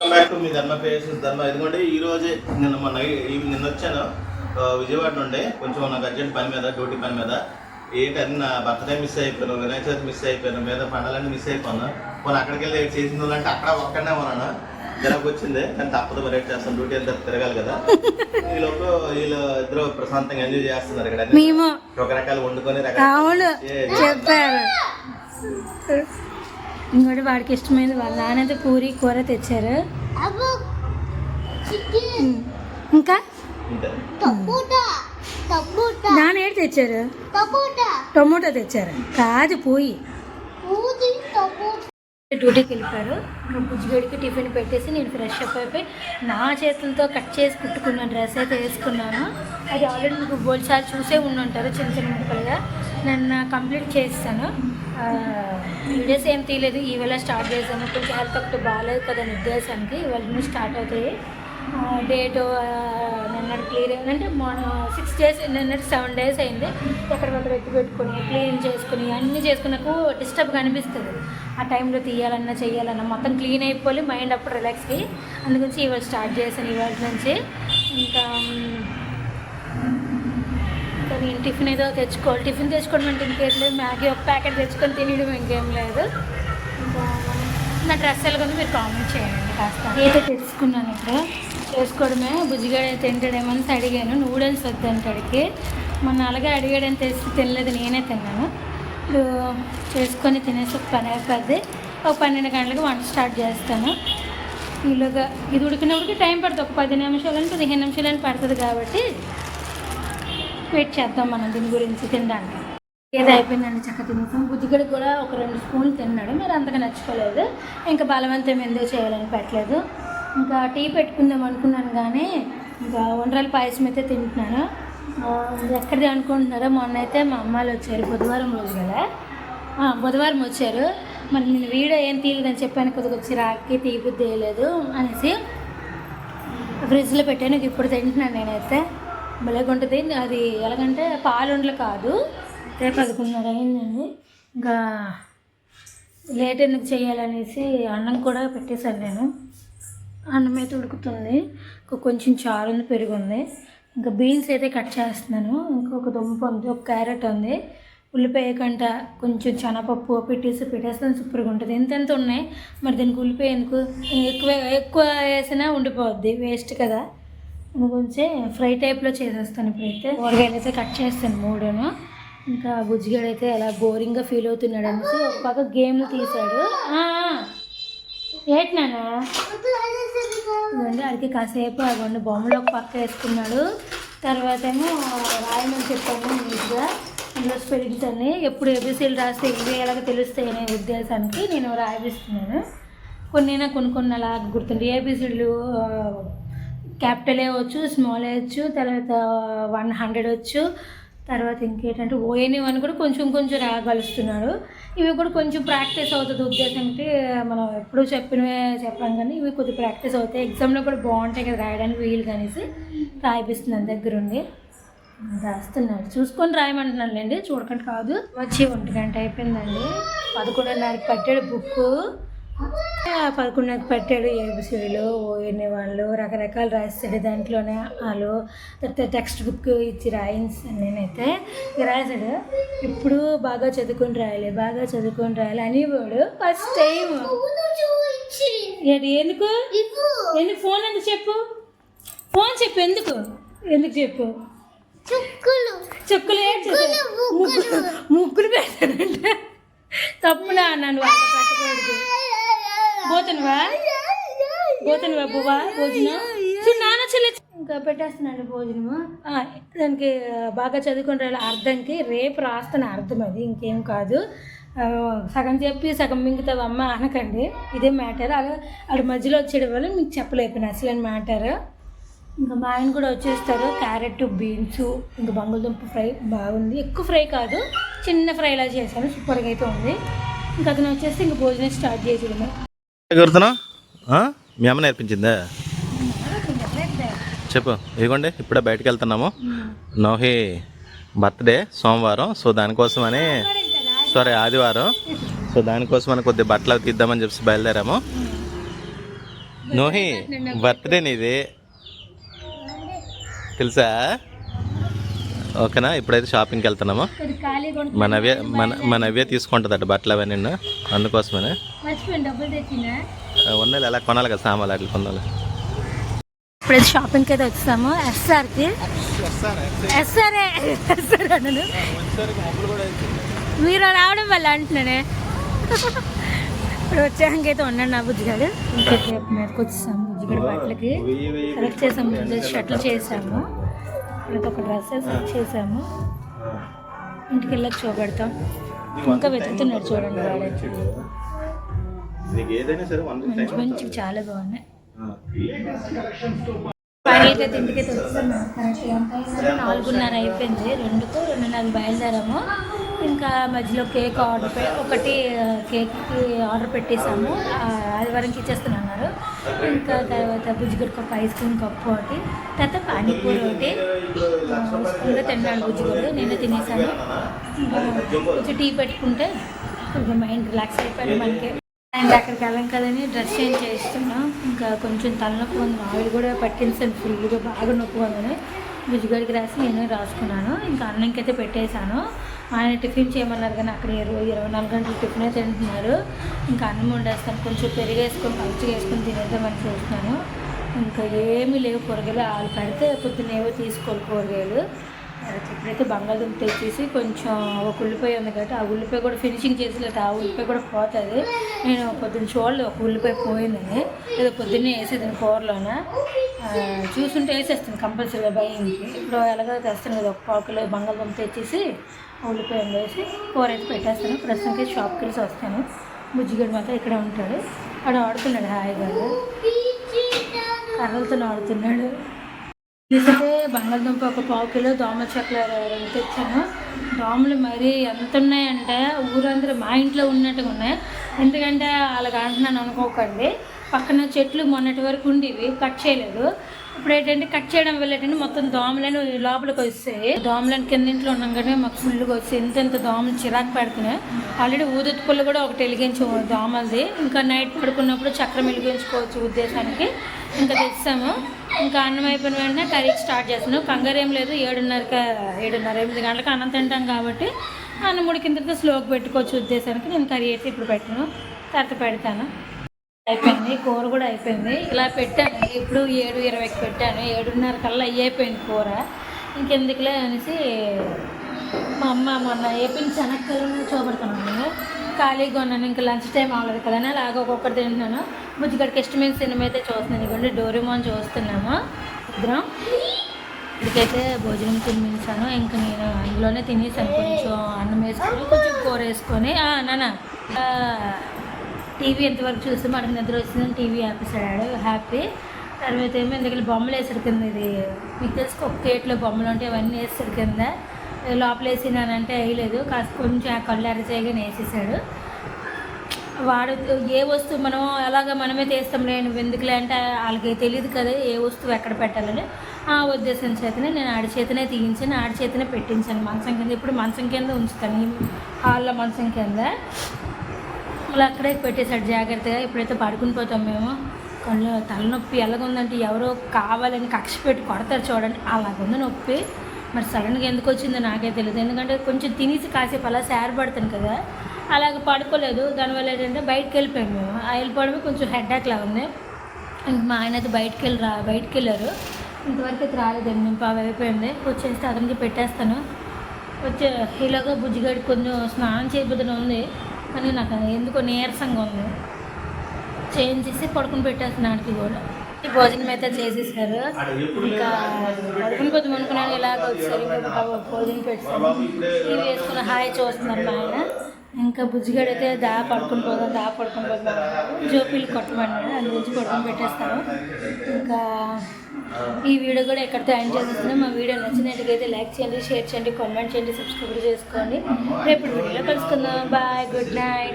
Back to me ధర్మ patience ధర్మ. ఇదిగోండి ఈ రోజే నిన్న మొన్న నిన్న వచ్చాను విజయవాడ నుండి. కొంచెం నాకు అర్జెంట్ పని మీద డ్యూటీ పని మీద. ఏంటని నా బర్త్డే మిస్ అయిపోయాను వినాయక చవితి మిస్ అయిపోయాను మీద పండుగలన్నీ మిస్ అయిపోయాను. పోనీ అక్కడికి వెళ్ళి చేసిన వాళ్ళంటే అక్కడ ఒక్కడనే ఉన్నాను. జరకు వచ్చింది కానీ తప్పదు ఏం చేస్తాను డ్యూటీ అంతా తిరగాలి కదా. ఈ లోపు వీళ్ళు ఇద్దరు ప్రశాంతంగా ఎంజాయ్ చేస్తున్నారు ఇక్కడ రకరకాలు వండుకొని రకరకాల చెప్పారు. ఇంకోటి వాడికి ఇష్టమైనది వాళ్ళ నాన్నైతే పూరి కూర తెచ్చారు. ఇంకా? నాన్న ఏంటి తెచ్చారు? టమోటా తెచ్చారు. కాదు పోయి. డ్యూటీకి వెళ్ళిపోయారు. బుజ్జిగడికి టిఫిన్ పెట్టేసి నేను ఫ్రెష్ అప్ అయిపోయి నా చేతులతో కట్ చేసి కుట్టుకున్న డ్రెస్ అయితే వేసుకున్నాను. అది ఆల్రెడీ మీకు బోల్సారి చూసే ఉండి ఉంటారు చిన్న చిన్న ముక్కలుగా. నన్ను కంప్లీట్ చేస్తాను. వీడియోస్ ఏం తీయలేదు. ఈవేళ స్టార్ట్ చేశాను. కొంచెం హెల్త్ ఒకటి బాగాలేదు కదా నిర్దేశానికి ఇవాళ స్టార్ట్ అవుతాయి. డేట్ నిన్నటి క్లియర్ అంటే సిక్స్ డేస్ నిన్నటి సెవెన్ డేస్ అయింది. ఎక్కడికక్కడ ఎత్తి పెట్టుకుని క్లీన్ చేసుకుని అన్నీ చేసుకున్నకు డిస్టర్బ్ డిస్టర్బ్గా అనిపిస్తుంది. ఆ టైంలో తీయాలన్నా చేయాలన్నా మొత్తం క్లీన్ అయిపోయి మైండ్ అప్పుడు రిలాక్స్కి అందుగురించి ఇవాళ స్టార్ట్ చేశాను ఇవాళ నుంచి. ఇంకా నేను టిఫిన్ ఏదో తెచ్చుకోవాలి. టిఫిన్ తెచ్చుకోవడం అంటే ఇంకేం లేదు. మ్యాగీ ఒక ప్యాకెట్ తెచ్చుకొని తినడం ఇంకేం లేదు. నా డ్రెస్ ఎలాగొందో మీరు కామెంట్ చేయండి కాస్త. అయితే తెచ్చుకున్నాను ఇక్కడ చేసుకోవడమే. బుజ్జిగాడు అయితే అని అడిగాను. నూడిల్స్ వద్దంటాడికి మొన్న అలాగే అడిగాడని తెలిసి తినలేదు నేనే తిన్నాను. ఇప్పుడు చేసుకొని తినేసి ఒక పని అయిపోద్ది. ఒక పన్నెండు గంటలకు వంట స్టార్ట్ చేస్తాను. ఈలోగా ఇది ఉడికినప్పటికి టైం పడుతుంది. ఒక పది నిమిషాలని పదిహేను నిమిషాలని పడుతుంది కాబట్టి వెయిట్ చేద్దాం మనం దీని గురించి తినడానికి. ఏదో అయిపోయిందండి చక్క తినేసాం. బుజ్జిగడికి కూడా ఒక రెండు స్పూన్లు తిన్నాడు. మీరు అంతగా నచ్చుకోలేదు. ఇంకా బలవంతం ఎందుకు చేయాలని పెట్టలేదు. ఇంకా టీ పెట్టుకుందాం అనుకున్నాను కానీ ఇంకా వండ్రాల పాయసం అయితే తింటున్నాను. ఎక్కడిది అనుకుంటున్నారో మొన్న అయితే మా అమ్మాయిలు వచ్చారు. బుధవారం రోజు కదా? బుధవారం వచ్చారు. మరి నేను వీడియో ఏం తీయలేదని చెప్పాను. కొద్దిగా వచ్చి రాకి తీయబుద్ధి వేయలేదు అనేసి ఫ్రిడ్జ్లో పెట్టాను. ఇప్పుడు తింటున్నాను నేనైతే. భలేగా ఉంటుంది అది ఎలాగంటే పాలుండలు కాదు. రేపు పదకొండున్నర అయిందండి. ఇంకా లేట్ ఎందుకు చేయాలనేసి అన్నం కూడా పెట్టేశాను నేను. అన్నం అయితే ఉడుకుతుంది. ఇంకా కొంచెం చారు ఉంది పెరుగు ఉంది. ఇంకా బీన్స్ అయితే కట్ చేస్తున్నాను. ఇంకొక దుంప ఉంది ఒక క్యారెట్ ఉంది. ఉల్లిపాయ కంట కొంచెం శనగపప్పు పెట్టేసి పెట్టేస్తాను సూపర్గా ఉంటుంది. ఎంతెంత ఎంత ఉన్నాయి? మరి దీనికి ఉల్లిపాయ ఎందుకు? ఎక్కువ ఎక్కువ వేసినా ఉండిపోద్ది వేస్ట్ కదా. కొంచెం ఫ్రై టైప్లో చేసేస్తాను ఇప్పుడైతే. కూరగాయలు అయితే కట్ చేస్తాను మూడును. ఇంకా బుజ్జిగాడు అయితే అలా బోరింగ్గా ఫీల్ అవుతున్నాడు అనేసి ఒక పక్క గేమ్లు తీశాడు ఆ, ఆ. ఏంటి అడిగి కాసేపు అదిగోండి బొమ్మలు ఒక పక్క వేసుకున్నాడు. తర్వాత ఏమో రాయమని చెప్పాను నీట్గా. ఇందులో స్పెల్లింగ్స్ అన్నీ ఎప్పుడు ఏబీసీలు రాస్తే ఇవి ఎలాగ తెలుస్తాయి అనే ఉద్దేశానికి నేను రాయిస్తున్నాను. కొన్ని అయినా కొన్ని కొన్ని అలా గుర్తుంటాయి. ఏబీసీలు క్యాపిటల్ వచ్చు స్మాల్ వచ్చు తర్వాత వన్ హండ్రెడ్ వచ్చు తర్వాత ఇంకేంటంటే ఓఎన్ఈ అని కూడా కొంచెం కొంచెం రాగలుస్తున్నాడు ఇవి కూడా కొంచెం ప్రాక్టీస్ అవుతుంది. ఉద్దేశంకి మనం ఎప్పుడు చెప్పినవే చెప్పాం కానీ ఇవి కొద్దిగా ప్రాక్టీస్ అవుతాయి. ఎగ్జామ్లో కూడా బాగుంటాయి కదా రాయడానికి వీలు కనేసి. రాయిపిస్తున్నాను దగ్గరుండి. రాస్తున్నాడు చూసుకొని రాయమంటున్నానులేండి చూడకండి కాదు. వచ్చి ఒంటి గంట అయిపోయిందండి. పదకొండున్నరకి పట్టాడు బుక్కు. పదకొండున్నరకి పెట్టాడు ఏబిసిడీలు ఓఎన్ఏ వాళ్ళు రకరకాలు రాస్తాడు దాంట్లోనే వాళ్ళు. తర్వాత టెక్స్ట్ బుక్ ఇచ్చి రాయించి నేనైతే రాశాడు. ఇప్పుడు బాగా చదువుకొని రాయాలి బాగా చదువుకొని రాయాలి అనేవాడు ఫస్ట్ టైం ఎందుకు? ఎందుకు ఫోన్ ఎందుకు చెప్పు? ఫోన్ చెప్పు ఎందుకు? ఎందుకు చెప్పు? చుక్కలు. ఏం చేశాడు? ముగ్గురు ముగ్గురు పెట్టాడంటే. తప్పునా నన్ను అంత పెట్టకూడదు పోతునువా బువ్వా? భోజనం? చూడు నాన్న చెల్లి ఇంకా పెట్టేస్తున్నాడు భోజనము. దానికి బాగా చదువుకుని రాయాలి. అర్థంకి రేపు రాస్తున్న అర్థం అది ఇంకేం కాదు. సగం చెప్పి సగం మింగుతావు అమ్మ అనకండి. ఇదే మ్యాటర్. అలా అక్కడ మధ్యలో వచ్చేయడం వల్ల మీకు చెప్పలేకపోయినా. అసలు మ్యాటర్? ఇంకా మా ఆయన కూడా వచ్చేస్తారు. క్యారెట్ బీన్స్ ఇంకా బంగాళదుంప ఫ్రై బాగుంది. ఎక్కువ ఫ్రై కాదు. చిన్న ఫ్రైలా చేశాను. సూపర్గా అయితే ఉంది. ఇంకా అతను వచ్చేసి ఇంకా భోజనం స్టార్ట్ చేసేయడమే. ఎగురుతున్నావు మీ అమ్మ నేర్పించిందా? చెప్పు. ఇదిగోండి ఇప్పుడే బయటకు వెళ్తున్నాము. నోహి బర్త్డే సోమవారం. సో దానికోసమని సారీ ఆదివారం. సో దానికోసమని కొద్దిగా బట్టలు తీద్దామని చెప్పి బయలుదేరాము. నోహి బర్త్డే నీది. తెలుసా? ఓకేనా? ఇప్పుడైతే షాపింగ్కి వెళ్తున్నాము. మన అవే మన మన అవే తీసుకుంటుందట బట్టలు అవన్నీ అందుకోసమనే. తెచ్చిన. ఉన్నాయి ఎలా కొనాలి కదా సామాన్లు అట్లా కొనాలి. ఇప్పుడైతే షాపింగ్కి అయితే వచ్చాము ఎస్ఆర్కి ఎస్ఆర్ఏ ఎస్ఆర్ అన్నాను. మీరు రావడం వల్ల అంటున్నానే. ఇప్పుడు వచ్చాకైతే ఉన్నాడు నా బుజ్జిగాడు. ఇంకొక మీదకి వచ్చేసాము బుజ్జిగాడు బట్టలకి. సెలెక్ట్ చేసాము ముందు షర్ట్లు చేసాము. ఇప్పుడు ఒక డ్రెస్ సెలెక్ట్ చేసాము. ఇంటికి వెళ్ళకి చూపెడతాం. ఇంకా వెతుకుతున్నాడు చూడండి మంచి మంచి చాలా బాగున్నాయి. ఫైనల్గా అయితే ఇంటికైతే వచ్చాము నాలుగున్నర అయిపోయింది. రెండుకు రెండున్నర బయలుదేరాము. ఇంకా మధ్యలో కేక్ ఆర్డర్ పె ఒకటి కేక్కి ఆర్డర్ పెట్టేశాము. ఆదివారంకి ఇచ్చేస్తున్నారు ఇంకా తర్వాత బుజ్జిగడికి ఒక ఐస్ క్రీమ్ కప్పు ఒకటి తర్వాత పానీపూరి ఒకటి. స్కూల్లో తిన్నాను తిన్నాడు బుజ్జిగడు నేను తినేసాను కొంచెం టీ పెట్టుకుంటే కొంచెం మైండ్ రిలాక్స్ అయిపోయింది మనకి. అండ్ అక్కడికి వెళ్ళాం కదని డ్రెస్ చేంజ్ చేస్తున్నాం. ఇంకా కొంచెం తలనొప్పి ఉంది ఆవిడ కూడా పట్టించాను ఫుల్గా బాగా నొప్పి ఉందని బుజ్జిగడికి రాసి నేను రాసుకున్నాను. ఇంకా అన్నంకి అయితే పెట్టేశాను. ఆయన టిఫిన్ చేయమన్నారు కానీ అక్కడ ఇరవై ఇరవై నాలుగు గంటలు టిఫినే తింటున్నారు. ఇంకా అన్నం వండేస్తాను. కొంచెం పెరుగు వేసుకొని వేసుకొని తినేద్దామని చూస్తున్నాను. ఇంకా ఏమీ లేవు కూరగాయలు. వాళ్ళు పెడితే పొద్దున్న ఏవో తీసుకోవాలి కూరగాయలు. ఇప్పుడైతే బంగాళదుంప తెచ్చేసి కొంచెం ఒక ఉల్లిపాయ ఉంది కాబట్టి ఆ ఉల్లిపాయ కూడా ఫినిషింగ్ చేసలేదు ఆ ఉల్లిపాయ కూడా పోతుంది నేను పొద్దున్న చూడలేదు ఒక ఉల్లిపాయ పోయిందని. ఏదో పొద్దున్నే వేసేదాన్ని కూరలోన. చూసుంటే వేసేస్తాను కంపల్సరీగా భయంకి. ఇప్పుడు ఎలాగో తెస్తాను కదా ఒక పావు కిలో బంగాళదుంప తెచ్చేసి ఆ ఉల్లిపాయ వేసి కూర అయితే పెట్టేస్తాను. ప్రస్తుతానికి షాప్కి వెళ్ళి వస్తాను. బుజ్జిగడ్డ మాత్రం ఇక్కడ ఉంటాడు. అక్కడ ఆడుతున్నాడు హాయిగా. కర్రలతో ఆడుతున్నాడు. తీసుకుంటే బంగాళదుంప ఒక పావు కిలో దోమ చెక్కల రెండు తెచ్చాను. దోమలు మరీ ఎంత ఉన్నాయంటే ఊరందరూ మా ఇంట్లో ఉన్నట్టుగా ఉన్నాయి. ఎందుకంటే వాళ్ళకి అంటున్నాను అనుకోకండి. పక్కన చెట్లు మొన్నటి వరకు ఉండేవి కట్ చేయలేదు. ఇప్పుడు ఏంటంటే కట్ చేయడం వల్ల ఏంటంటే మొత్తం దోమలను లోపలికి వస్తాయి. దోమలను కింద ఇంట్లో ఉన్నాం కానీ మాకు ఫుల్గా వస్తాయి. ఎంత ఇంత దోమలు చిరాకు పెడుతున్నాయి. ఆల్రెడీ ఊదొత్తి పుల్ల కూడా ఒకటి వెలిగించు దోమలది. ఇంకా నైట్ పడుకున్నప్పుడు చక్రం వెలిగించుకోవచ్చు ఉద్దేశానికి. ఇంకా తెచ్చాము. ఇంకా అన్నం అయిపోయిన వెంటనే కర్రీకి స్టార్ట్ చేస్తున్నాం. కంగారు ఏం లేదు. ఏడున్నరక ఏడున్నర ఎనిమిది గంటలకు అన్నం తింటాం కాబట్టి అన్నం ఉడికిన తర్వాత స్లోకి పెట్టుకోవచ్చు ఉద్దేశానికి. నేను కర్రీ అయితే ఇప్పుడు పెట్టను. తర్వాత పెడతాను. అయిపోయింది. కూర కూడా అయిపోయింది. ఇలా పెట్టాను. ఇప్పుడు ఏడు ఇరవైకి పెట్టాను. ఏడున్నర కల్లా అయిపోయింది కూర. ఇంకెందుకులే అనేసి మా అమ్మ మొన్న ఏపించి శనక్కలను చూపెడుతున్నాను ఖాళీగా ఉన్నాను ఇంకా లంచ్ టైం అవ్వలేదు కదా అని అలాగ ఒక్కొక్కటి తింటున్నాను. బుజ్జిగడికి ఇష్టమైన సినిమా అయితే చూస్తున్నాను ఇదిగోండి డోరిమోన్ చూస్తున్నాము. ఇద్దరం. ఇక్కడికైతే భోజనం తినిపించాను ఇంకా నేను అందులోనే తినేసాను కొంచెం అన్నం వేసుకొని కొంచెం కూర వేసుకొని. ఆ, నాన్న. టీవీ ఎంతవరకు చూస్తే మనకి నిద్ర వచ్చిందని టీవీ ఆపేసాడు హ్యాపీ. తర్వాత ఏమో ఎందుకంటే బొమ్మలు వేసారు కింద ఇది. మీకు తెలుసు ఒక ప్లేట్లో బొమ్మలు ఉంటే అవన్నీ వేసారు కింద. లోపల వేసినానంటే వేయలేదు కాస్త కొంచెం ఆ కళ్ళు ఎరచేయగానే వేసేసాడు వాడు ఏ వస్తువు మనం అలాగ మనమే తీస్తాం నేను ఎందుకులే అంటే వాళ్ళకి తెలియదు కదా ఏ వస్తువు ఎక్కడ పెట్టాలని. ఆ ఉద్దేశం చేతనే నేను ఆడి చేతనే తీయించాను ఆడి చేతనే పెట్టించాను. మంచం కింద ఇప్పుడు మంచం కింద ఉంచుతాను. ఈ హాల్లో మంచం కింద. మళ్ళీ అక్కడే పెట్టేశాడు జాగ్రత్తగా. ఇప్పుడైతే పడుకుని పోతాం మేము. కళ్ళు తలనొప్పి ఎలాగుందంటే ఎవరో కావాలని కక్ష పెట్టి కొడతారు చూడండి. అలాగుంది నొప్పి. మరి సడన్గా ఎందుకు వచ్చిందో నాకే తెలియదు ఎందుకంటే కొంచెం తినేసి కాసేపు అలా శారు పడతాను కదా అలాగ పడుకోలేదు. దానివల్ల ఏంటంటే బయటకు వెళ్ళిపోయాము మేము. ఆ వెళ్ళిపోవడమే కొంచెం హెడ్ లాగా ఉంది. ఇంకా మా ఆయన అయితే బయటకు వెళ్ళి రా బయటకు వెళ్ళారు. ఇంతవరకు అయితే రాలేదండి మేము పావు అయిపోయింది. వచ్చేస్తే అతనికి పెట్టేస్తాను. వచ్చే ఇలాగా బుజ్జిగడి కొంచెం స్నానం చేయబోతున్న ఉంది. కానీ నాకు ఎందుకో నీరసంగా ఉంది. చేంజ్ చేసి పడుకుని పెట్టేస్తున్నాడికి కూడా. భోజనం అయితే చేసేసారు. ఇంకా పడుకుని పోతాం అనుకున్నాను ఇలాగ వచ్చారు ఇంకా భోజనం పెట్టాను టీవీ వేసుకుని హాయ్ చూస్తున్నారు మా ఆయన. ఇంకా బుజ్జిగాడు అయితే దా పడుకుని పోదాం దా పడుకుని పోదాం జోపీలు కొట్టమన్నాడు అందు గురించి పడుకుని పెట్టేస్తాను ఇంకా ఈ వీడియో కూడా ఎక్కడితో ఎండ్ చేసేస్తున్నాం. మా వీడియో నచ్చినట్టుగైతే లైక్ చేయండి షేర్ చేయండి కామెంట్ చేయండి సబ్స్క్రైబ్ చేసుకోండి. రేపు వీడియోలో కలుసుకుందాం. Bye good night.